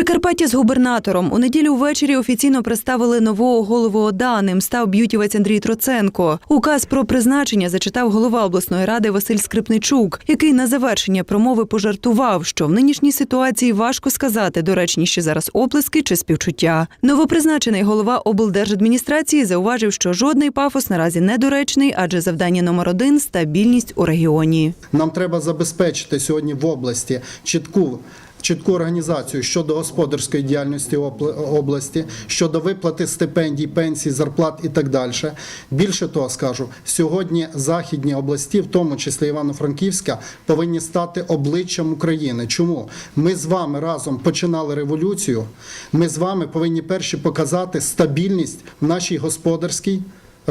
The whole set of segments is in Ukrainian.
Прикарпаття з губернатором у неділю ввечері офіційно представили нового голову ОДА. Ним став б'ютівець Андрій Троценко. Указ про призначення зачитав голова обласної ради Василь Скрипничук, який на завершення промови пожартував, що в нинішній ситуації важко сказати, доречніші зараз оплески чи співчуття. Новопризначений голова облдержадміністрації зауважив, що жодний пафос наразі недоречний, адже завдання номер один стабільність у регіоні. Нам треба забезпечити сьогодні в області чітку. Чітку організацію щодо господарської діяльності області, щодо виплати стипендій, пенсій, зарплат і так далі. Більше того скажу, сьогодні західні області, в тому числі Івано-Франківська, повинні стати обличчям України. Чому ми з вами разом починали революцію? Ми з вами повинні перші показати стабільність в нашій господарській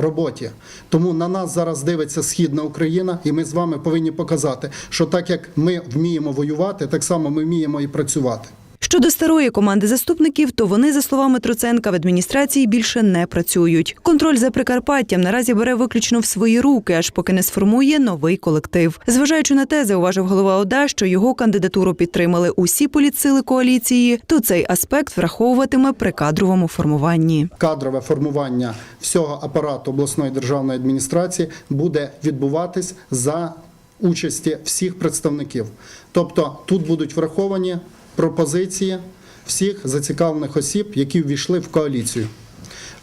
роботі. Тому на нас зараз дивиться східна Україна, і ми з вами повинні показати, що так як ми вміємо воювати, так само ми вміємо і працювати. Щодо старої команди заступників, то вони, за словами Троценка, в адміністрації більше не працюють. Контроль за Прикарпаттям наразі бере виключно в свої руки, аж поки не сформує новий колектив. Зважаючи на те, зауважив голова ОДА, що його кандидатуру підтримали усі політсили коаліції, то цей аспект враховуватиме при кадровому формуванні. Кадрове формування всього апарату обласної державної адміністрації буде відбуватись за участі всіх представників. Тобто тут будуть враховані пропозиції всіх зацікавлених осіб, які ввійшли в коаліцію.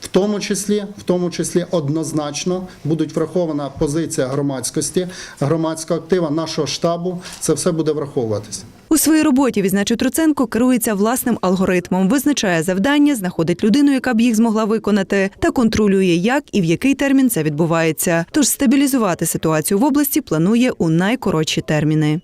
В тому числі, в тому числі однозначно будуть врахована позиція громадськості, громадського актива, нашого штабу. Це все буде враховуватись. У своїй роботі відзначив Троценко керується власним алгоритмом, визначає завдання, знаходить людину, яка б їх змогла виконати, та контролює, як і в який термін це відбувається. Тож стабілізувати ситуацію в області планує у найкоротші терміни.